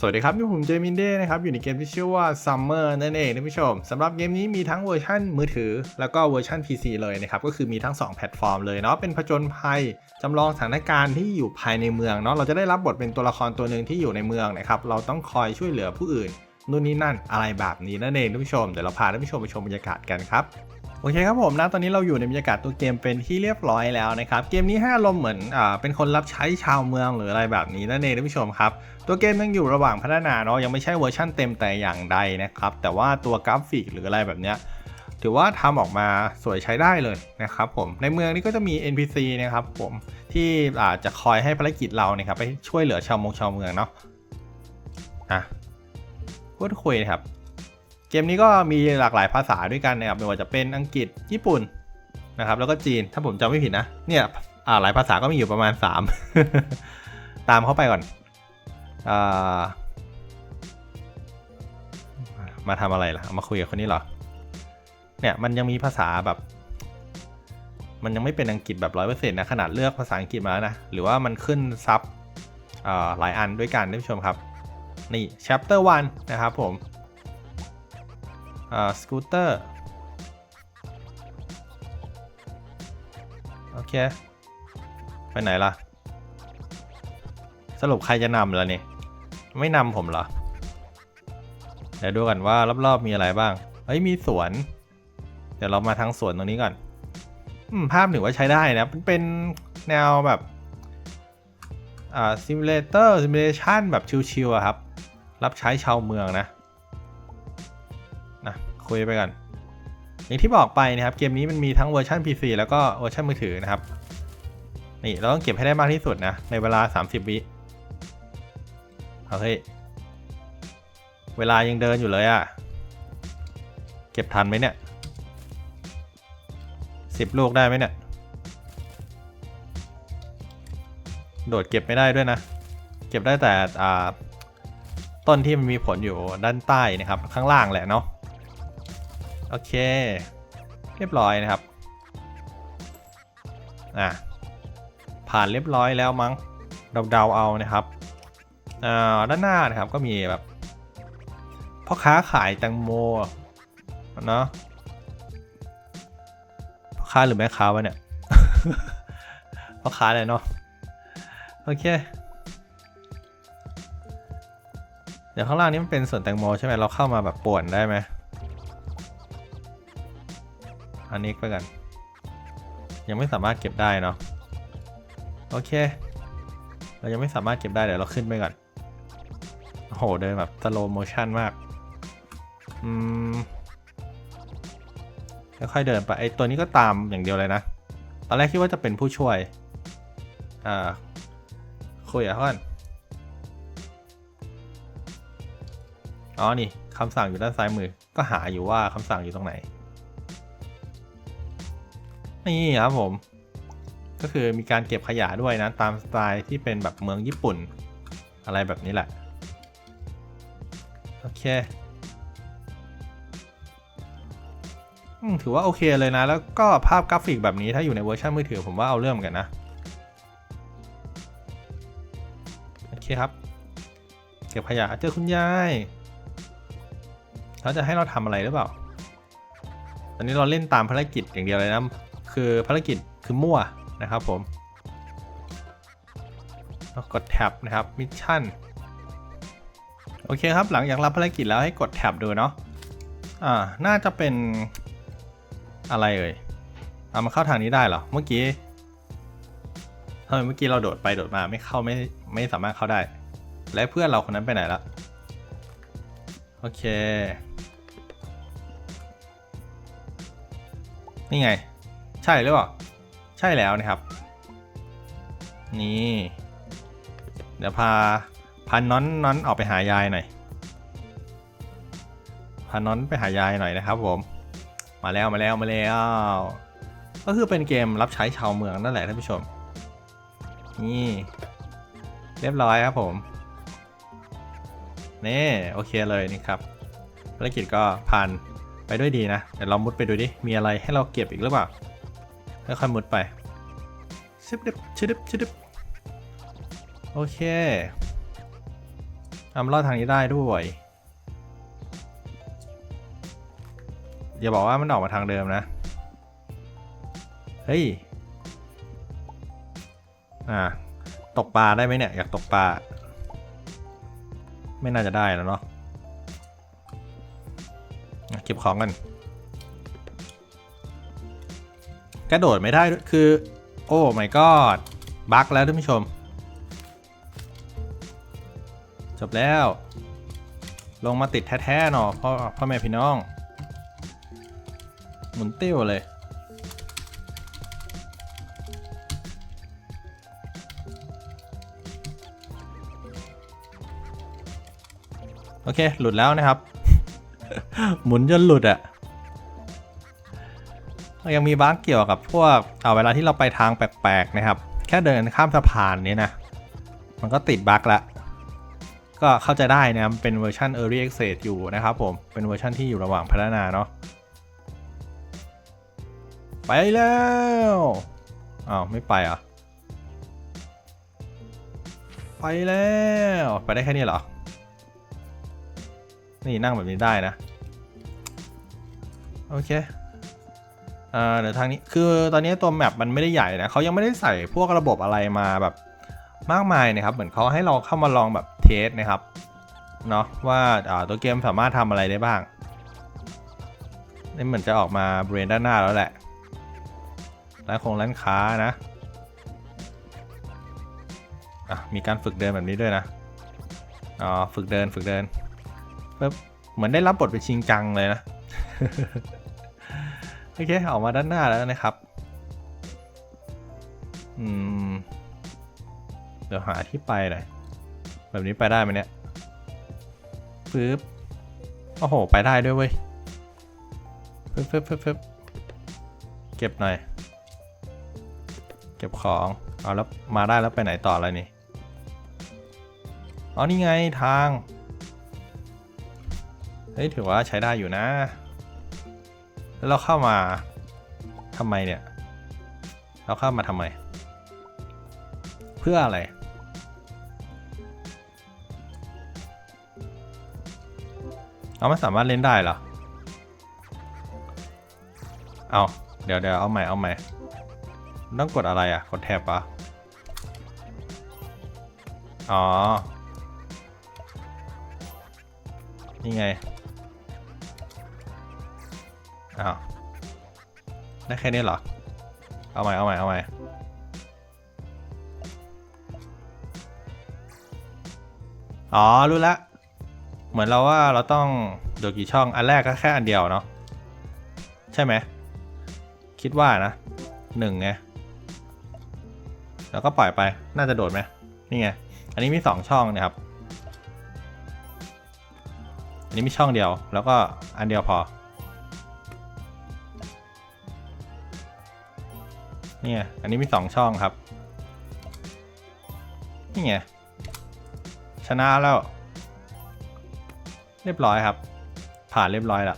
สวัสดีครับนี่ผมเจมินเด้นะครับ อยู่ในเกมที่ชื่อว่า Summer นั่นเองท่านผู้ชมสำหรับเกมนี้มีทั้งเวอร์ชันมือถือ แล้วก็เวอร์ชัน PC เลยนะครับ ก็คือมีทั้ง 2 แพลตฟอร์มเลยเนาะเป็นผจญภัยจำลองสถานการณ์ที่อยู่ภายในเมืองเนาะเราจะได้รับบทเป็นตัวละครตัวหนึ่งที่อยู่ในเมืองนะครับเราต้องคอยช่วยเหลือผู้อื่นนู่นนี่นั่นอะไรแบบนี้นั่นเองท่านผู้ชมเดี๋ยวเราพาท่านผู้ชมไปชมบรรยากาศกันครับ อเคครับผมนะตอนนี้เราอยู่ในบรรยากาศตัวเกมเป็นที่เรียบร้อยแล้วนะครับ เกมนี้ให้อารมณ์เหมือนอ่าเป็นคนรับใช้ชาวเมืองหรืออะไรแบบนี้นั่นเองท่านผู้ชมครับ ตัวเกมยังอยู่ระหว่างพัฒนาเนาะยังไม่ใช่เวอร์ชั่นเต็มแต่อย่างใดนะครับ แต่ว่าตัวกราฟิกหรืออะไรแบบเนี้ยถือว่าทำออกมาสวยใช้ได้เลยนะครับผมในเมืองนี้ก็จะมี NPC นะครับผมที่อาจจะคอยให้ภารกิจเราเนี่ยครับไปช่วยเหลือชาวเมองชาวเมืองเนาะอะพูดคุยนะครับ เกมนี้ก็มีหลากหลายภาษาด้วยกันนะครับไม่ว่าจะเป็นอังกฤษญี่ปุ่นนะครับแล้วก็จีนถ้าผมจำไม่ผิดนะเนี่ยหลายภาษาก็มีอยู่ประมาณ 3 ตามเข้าไปก่อนอามาทำอะไรล่ะ มาคุยกับคนนี้เหรอ เนี่ยมันยังมีภาษาแบบ มันยังไม่เป็นอังกฤษแบบร้อยเปอร์เซ็นต์นะขนาดเลือกภาษาอังกฤษมาแล้วนะ หรือว่ามันขึ้นซับหลายอันด้วยกันท่านผู้ชมครับ นี่ chapter 1 นะครับผม สกูตเตอร์โอเค ไปไหนล่ะ สรุปใครจะนำแล้วนี่ย ไม่นำผมเหรอ เดี๋ยวดูกันว่ารอบๆมีอะไรบ้าง เฮ้ย มีสวน เดี๋ยวเรามาทางสวนตรงนี้ก่อนอืมภาพถือว่าใช้ได้นะมันเป็นแนวแบบอ่าซิมูเลเตอร์ซิมูเลชันแบบชิวๆครับ รับใช้ชาวเมืองนะ คุยไปกันอย่างที่บอกไปนะครับเกมนี้มันมีทั้งเวอร์ชัน PC แล้วก็เวอร์ชันมือถือนะครับนี่เราต้องเก็บให้ได้มากที่สุดนะในเวลา 30 วิเอาเฮ้ยเวลายังเดินอยู่เลยอะ่ะ เก็บทันไหมเนี่ยสิบลูกได้ไหมเนี่ย โดดเก็บไม่ได้ด้วยนะ เก็บได้แต่ต้นที่มันมีผลอยู่ด้านใต้นะครับ ข้างล่างแหละเนาะ โอเค เรียบร้อยนะครับ อะ ผ่านเรียบร้อยแล้วมั้งเดาๆเอานะครับอ่าด้านหน้านะครับก็มีแบบพ่อค้าขายแตงโมเนาะพ่อค้าหรือแม่ค้าวะเนี่ยพ่อค้าเลยเนาะโอเคเดี๋ยวข้างล่างนี้มันเป็นสวนแตงโมใช่ไหมเราเข้ามาแบบป่วนได้ไหม อันนี้ไปกัน ยังไม่สามารถเก็บได้เนาะโอเค เรายังไม่สามารถเก็บได้เดี๋ยวเราขึ้นไปก่อนโอ้โหเดินแบบสโลโมชั่นมากอืมค่อยๆเดินไปไอตัวนี้ก็ตามอย่างเดียวเลยนะ ตอนแรกคิดว่าจะเป็นผู้ช่วย อ่า คุยกับเขาก่อนอ๋อ นี่คำสั่งอยู่ด้านซ้ายมือ ก็หาอยู่ว่าคำสั่งอยู่ตรงไหน นี่ครับผม ก็คือมีการเก็บขยะด้วยนะ ตามสไตล์ที่เป็นแบบเมืองญี่ปุ่น อะไรแบบนี้แหละ โอเคถือว่าโอเคเลยนะ แล้วก็ภาพกราฟิกแบบนี้ถ้าอยู่ในเวอร์ชันมือถือผมว่าเอาเรื่องกันนะ โอเคครับ เก็บขยะเจอคุณยายเขาจะให้เราทำอะไรหรือเปล่า ตอนนี้เราเล่นตามภารกิจอย่างเดียวเลยนะ คือภารกิจคือมั่วนะครับผมแล้วกดแท็บนะครับมิชชั่นโอเคครับ หลังจากรับภารกิจแล้วให้กดแท็บดูเนาะอ่าน่าจะเป็นอะไรเอ่ยเอามาเข้าทางนี้ได้เหรอเมื่อกี้ทำไมเมื่อกี้เราโดดไปโดดมาไม่เข้าไม่ไม่สามารถเข้าได้ และเพื่อนเราคนนั้นไปไหนละโอเค นี่ไง ใช่หรือเปล่า ใช่แล้วนะครับ นี่ เดี๋ยวพาพาน้อนน้อนออกไปหายายหน่อย พาน้อนไปหายายหน่อยนะครับผม มาแล้วมาแล้วมาแล้ว ก็คือเป็นเกมรับใช้ชาวเมืองนั่นแหละท่านผู้ชม นี่ เรียบร้อยครับผม นี่โอเคเลยนี่ครับภารกิจก็ผ่านไปด้วยดีนะ เดี๋ยวเรามุดไปดูดิ มีอะไรให้เราเก็บอีกหรือเปล่า ค่อยๆมุดไปชิบดิบชิบดิบชิบดิบโอเคนำรอดทางนี้ได้ด้วยอย่าบอกว่ามันออกมาทางเดิมนะ เฮ้ย อ่า ตกปลาได้ไหมเนี่ย อยากตกปลา ไม่น่าจะได้แล้วเนาะอะเก็บของกัน กระโดดไม่ได้คือ โอ้ my god บั๊กแล้วท่านผู้ชม จบแล้ว ลงมาติดแท้ๆหนอพ่อพ่อแม่พี่น้อง หมุนติ้วเลย โอเค หลุดแล้วนะครับ หมุนจนหลุดอะ่ะ ยังมีบ้างเกี่ยวกับพวกเอาเวลาที่เราไปทางแปลกๆนะครับ แค่เดินข้ามสะพานนี้นะ มันก็ติดบั๊กละก็เข้าใจได้นะครับเป็นเวอร์ชัน Early Access อยู่นะครับผม เป็นเวอร์ชันที่อยู่ระหว่างพัฒนาเนาะไปแล้วอ้าวไม่ไปอะไปแล้วไปได้แค่นี้เหรอ นี่นั่งแบบนี้ได้นะ โอเค อ่อเดี๋ยวทางนี้คือตอนนี้ตัวแมปมันไม่ได้ใหญ่นะเขายังไม่ได้ใส่พวกระบบอะไรมาแบบมากมายนะครับ เหมือนเขาให้เราเข้ามาลองแบบเทสนะครับเนาะว่าาตัวเกมสามารถทำอะไรได้บ้างนี่เหมือนจะออกมาบริเวณด้านหน้าแล้วแหละร้านคงร้านค้านะอะมีการฝึกเดินแบบนี้ด้วยนะอ๋อฝึกเดินฝึกเดินปึ๊บเหมือนได้รับบทเป็นชิงจังเลยนะ โอเคออกมาด้านหน้าแล้วนะครับ อืม เดี๋ยวหาที่ไปหน่อย แบบนี้ไปได้ไหมเนี่ยปึ๊บ โอ้โห ไปได้ด้วยเว้ยปึ๊บปึ๊บปึ๊บปึ๊บเก็บหน่อย เก็บของ เอาแล้วมาได้แล้วไปไหนต่ออะไรนี่อ๋อนี่ไงทาง เฮ้ย ถือว่าใช้ได้อยู่นะ แล้วเราเข้ามาทำไมเนี่ย เราเข้ามาทำไม เพื่ออะไรเอาไม่สามารถเล่นได้เหรอ เอาเดี๋ยวเดี๋ยวเอาใหม่เอาใหม่ ต้องกดอะไรอะ กดแท็บปะอ๋อ นี่ไง อ้าวได้แค่นี้เหรอ เอาใหม่ เอาใหม่ เอาใหม่ อ๋อ รู้ละ เหมือนเราว่าเราต้องดูกี่ช่อง อันแรกก็แค่อันเดียวเนาะ ใช่ไหม คิดว่านะหนึ่งไง แล้วก็ปล่อยไป น่าจะโดดไหม นี่ไง อันนี้มีสองช่องนะครับ อันนี้มีช่องเดียว แล้วก็อันเดียวพอ นี่ไงอันนี้มีสองช่องครับ นี่ไงชนะแล้ว เรียบร้อยครับ ผ่านเรียบร้อยละ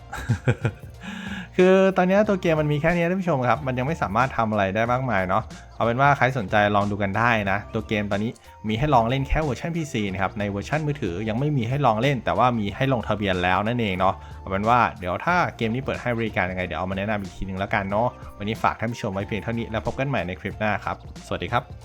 คือตอนนี้ตัวเกมมันมีแค่นี้ท่านผู้ชมครับ มันยังไม่สามารถทำอะไรได้มากมายเนาะ เอาเป็นว่าใครสนใจลองดูกันได้นะ ตัวเกมตอนนี้มีให้ลองเล่นแค่เวอร์ชัน PC นะครับ ในเวอร์ชันมือถือยังไม่มีให้ลองเล่น แต่ว่ามีให้ลงทะเบียนแล้วนั่นเองเนาะ เอาเป็นว่าเดี๋ยวถ้าเกมนี้เปิดให้บริการยังไงเดี๋ยวเอามาแนะนำอีกทีนึงแล้วกันเนาะ วันนี้ฝากท่านผู้ชมไว้เพียงเท่านี้แล้วพบกันใหม่ในคลิปหน้าครับ สวัสดีครับ